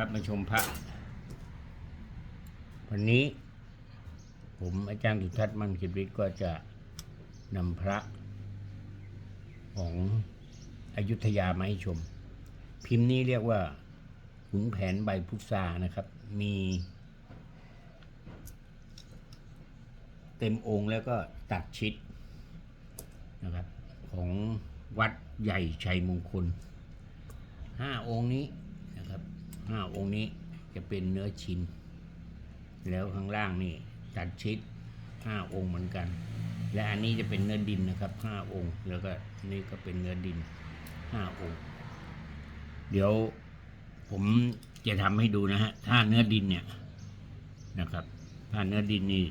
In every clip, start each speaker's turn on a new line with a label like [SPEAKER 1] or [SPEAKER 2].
[SPEAKER 1] ครับมาชมพระ วันนี้ ผมอาจารย์สุทัศน์มั่นกิจวิทย์ก็จะนำพระ ของอยุธยามาให้ชม พิมพ์นี้เรียกว่าขุนแผนใบพุทรานะครับ มี เต็มองค์แล้วก็ตัดชิดนะครับ ของวัดใหญ่ชัยมงคลห้าองค์นี้ ห้าองค์นี้จะเป็นเนื้อชิ้น แล้วข้างล่างนี่ตัดชิดห้าองค์เหมือนกัน และอันนี้จะเป็นเนื้อดินนะครับห้าองค์ แล้วก็นี่ก็เป็นเนื้อดินห้าองค์ เดี๋ยวผมจะทำให้ดูนะฮะถ้าเนื้อดินเนี่ยนะครับ ถ้าเนื้อดินนี่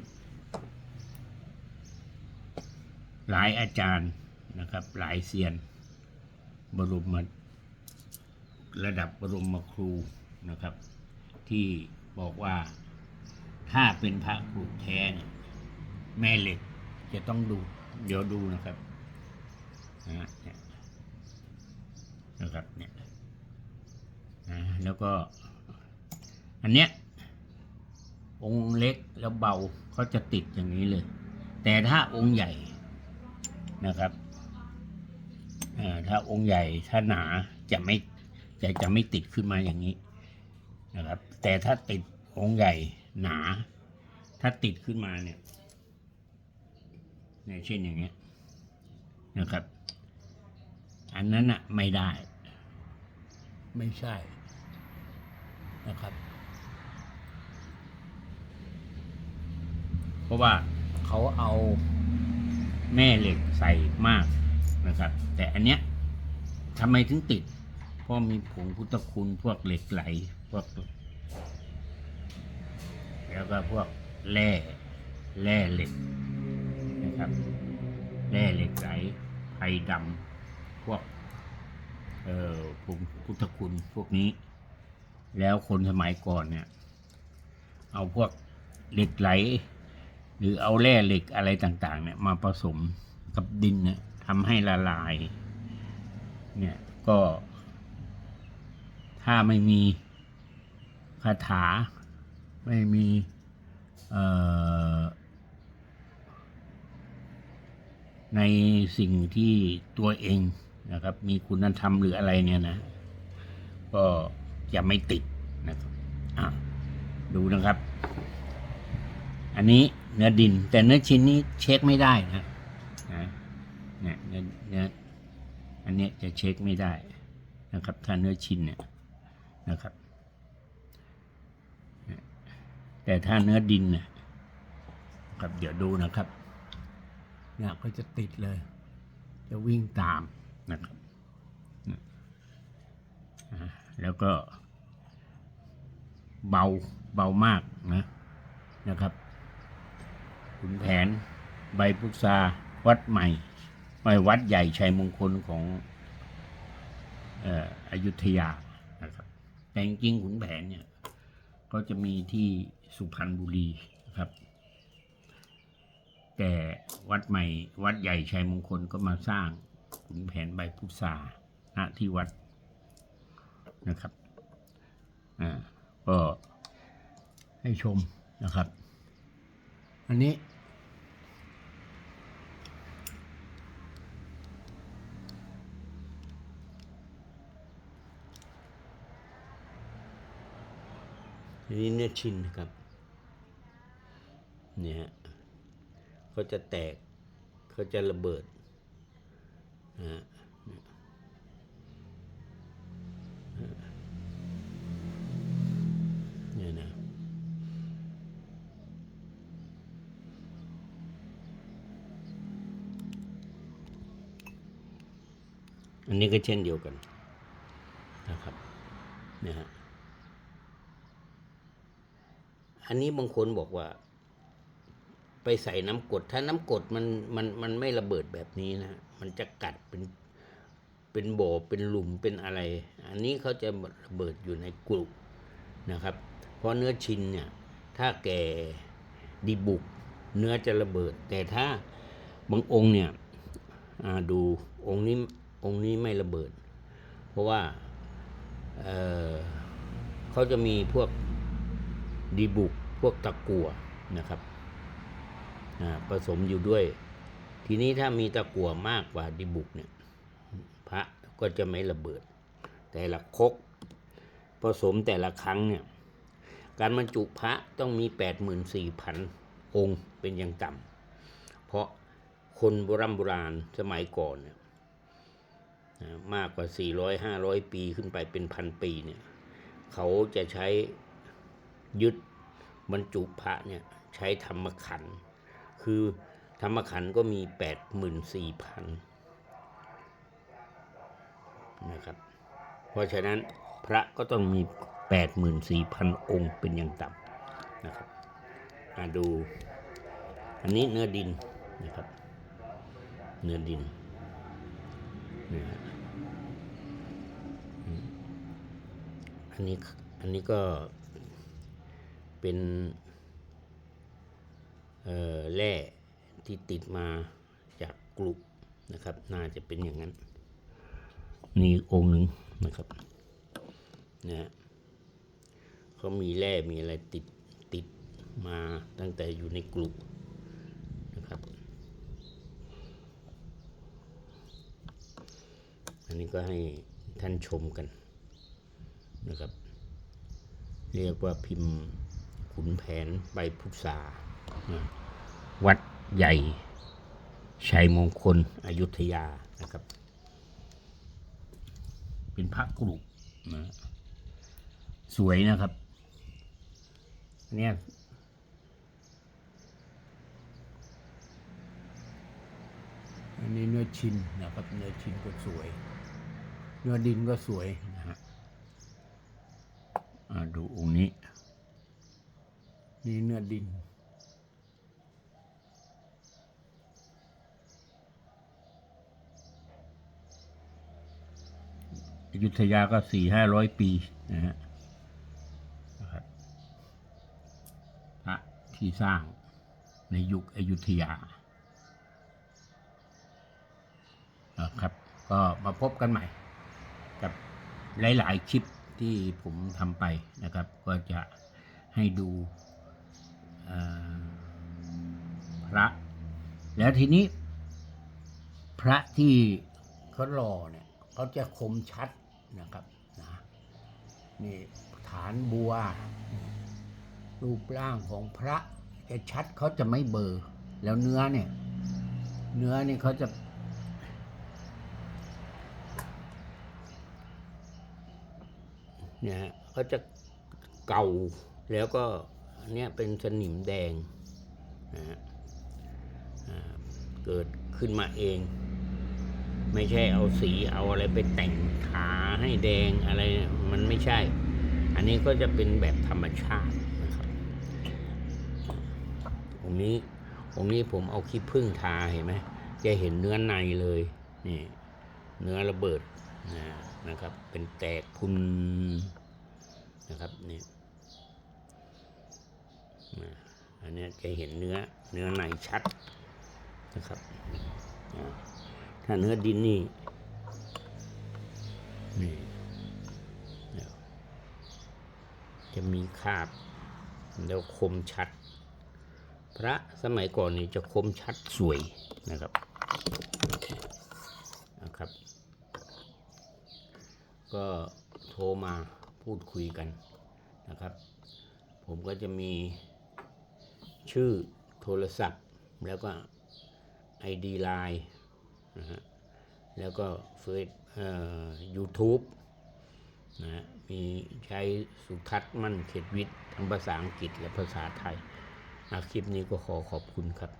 [SPEAKER 1] หลายอาจารย์นะครับ หลายเซียน บรมระดับบรมครู นะครับ ที่บอกว่าถ้าเป็นพระกรุแท้เนี่ยแม่เหล็กจะต้องดู เดี๋ยวดูนะครับนะนะครับเนี่ยนะแล้วก็ อันเนี้ยองค์เล็กแล้วเบาเขาจะติดอย่างนี้เลย แต่ถ้าองค์ใหญ่นะครับอ่อถ้าองค์ใหญ่ถ้าหนาจะไม่จะจะไม่ติดขึ้นมาอย่างนี้ นะครับ แต่ถ้าติดองค์ใหญ่หนา ถ้าติดขึ้นมาเนี่ยเนี่ยเช่นอย่างเงี้ยนะครับ อันนั้นอะไม่ได้ ไม่ใช่นะครับ เพราะว่าเขาเอาแม่เหล็กใส่มากนะครับ แต่อันเนี้ยทำไมถึงติด เพราะมีผงพุทธคุณพวกเหล็กไหล พวก แล้วก็พวกแร่แร่เหล็กนะครับแร่เหล็กไหลไพดำพวกเอ่อพุทธคุณพวกนี้ แล้วคนสมัยก่อนเนี่ย เอาพวกเหล็กไหล หรือเอาแร่เหล็กอะไรต่างๆ เนี่ยมาผสมกับดินเนี่ยทำให้ละลาย เนี่ยก็ถ้าไม่มี คาถา ไม่มีในสิ่งที่ตัวเองนะครับ มีคุณธรรมหรืออะไรเนี่ยนะ ก็จะไม่ติดนะครับดูนะครับ อันนี้เนื้อดิน แต่เนื้อชิ้นนี้เช็คไม่ได้นะนะเนี่ยเนื้อเนื้ออันนี้จะเช็คไม่ได้นะครับ ถ้าเนื้อชิ้นเนี่ยนะครับเนี่ย แต่ถ้าเนื้อดินนี่ยครับเดี๋ยวดูนะครับเนี่ยก็จะติดเลย จะวิ่งตามนะครับแล้วก็ เบาเบามากนะนะครับขุนแผนใบพุทราวัดใหม่ไปวัดใหญ่ชัยมงคลของเอ่ออยุธยานะครับแต่จริงขุนแผนเนี่ย ก็จะมีที่สุพรรณบุรีนะครับ แต่วัดใหม่วัดใหญ่ชัยมงคลก็มาสร้างขุนแผนใบพุทราณที่วัดนะครับอ่าก็ให้ชมนะครับ อันนี้ นี้เนื้อชิ้นนะครับเนี่ยฮะเขาจะแตกเขาจะระเบิดนะฮะเนี่ยนะอันนี้ก็เช่นเดียวกันนะครับเนี่ยฮะ อันนี้บางคนบอกว่า ไปใส่น้ำกด ถ้าน้ำกดมันมันมันไม่ระเบิดแบบนี้นะ มันจะกัดเป็นเป็นโบอเป็นหลุมเป็นอะไร อันนี้เขาจะระเบิดอยู่ในกลุ่มนะครับ เพราะเนื้อชินเนี่ย ถ้าแก่ดีบุก เนื้อจะระเบิด แต่ถ้าบางองค์เนี่ยดูองค์นี้องค์นี้ไม่ระเบิด เพราะว่าเเขาจะมีพวก ดีบุกพวกตะกั่วนะครับผสมอยู่ด้วย ทีนี้ถ้ามีตะกั่วมากกว่าดีบุกเนี่ยพระก็จะไม่ระเบิด แต่ละคกผสมแต่ละครั้งเนี่ยการบรรจุพระต้องมี 84,000 องค์เป็นอย่างต่ำเพราะคนโบราณโบราณสมัยก่อนเนี่ยมากกว่า 400 500 ปีขึ้นไปเป็นพันปีเนี่ยเขาจะใช้ ยึดบรรจุพระเนี่ยใช้ธรรมขันธ์คือธรรมขันธ์ก็มี 84,000นะครับ เพราะฉะนั้นพระก็ต้องมี 84,000 องค์เป็นอย่างต่ำนะครับมาดู อันนี้เนื้อดินนะครับ เนื้อดินนะฮะอันนี้อันนี้ก็ เป็นแร่ที่ติดมาจากกลุ่มนะครับ น่าจะเป็นอย่างนั้น นี่องค์หนึ่งนะครับนะเขามีแร่มีอะไรติดติดมาตั้งแต่อยู่ในกลุ่มนะครับ อันนี้ก็ให้ท่านชมกันนะครับ เรียกว่าพิมพ์ ขุนแผนใบพุทราวัดใหญ่ ชัยมงคลอยุธยานะครับ เป็นพระกรุนะสวยนะครับอันเนี่ยอันนี้เนื้อชิ้นนะครับ เนื้อชิ้นก็สวย เนื้อดินก็สวยนะฮะอ่าดูองค์นี้ นี่เนื้อดิน อยุธยาก็สี่ห้าร้อยปีนะฮะนะครับพระที่สร้างในยุคอยุธยานะครับ ก็มาพบกันใหม่ กับหลาย ๆ คลิปที่ผมทำไปนะครับ ก็จะให้ดู พระ แล้วทีนี้ พระที่เขาหล่อเนี่ยเขาจะคมชัดนะครับนะนี่ฐานบัว รูปร่างของพระจะชัดเขาจะไม่เบอร์แล้วเนื้อเนี่ย เนื้อนี่เขาจะเนี่ยเขาจะเก่าแล้วก็ เนี้ยเป็นสนิมแดงนะฮะเกิดขึ้นมาเอง ไม่ใช่เอาสีเอาอะไรไปแต่งขาให้แดงอะไรมันไม่ใช่ อันนี้ก็จะเป็นแบบธรรมชาตินะครับองนี้องนี้ผมเอาขี้ผึ้งทาเห็นไหมจะเห็นเนื้อในเลยนี่เนื้อระเบิดนะครับ เป็นแตกพุนนะครับนี่ อันนี้จะเห็นเนื้อเนื้อในชัดนะครับถ้าเนื้อดินนี่นี่จะมีคราบแล้วคมชัด พระสมัยก่อนนี่จะคมชัดสวยนะครับนะครับ ก็โทรมาพูดคุยกันนะครับ ผมก็จะมี ชื่อโทรศัพท์ แล้วก็ ID Line นะฮะแล้วก็เฟซเอ่อ YouTube นะฮะมีใช้สุทัศน์มั่นเขตวิทย์ทั้งภาษาอังกฤษและภาษาไทยอาคลิปนี้ก็ขอขอบคุณครับ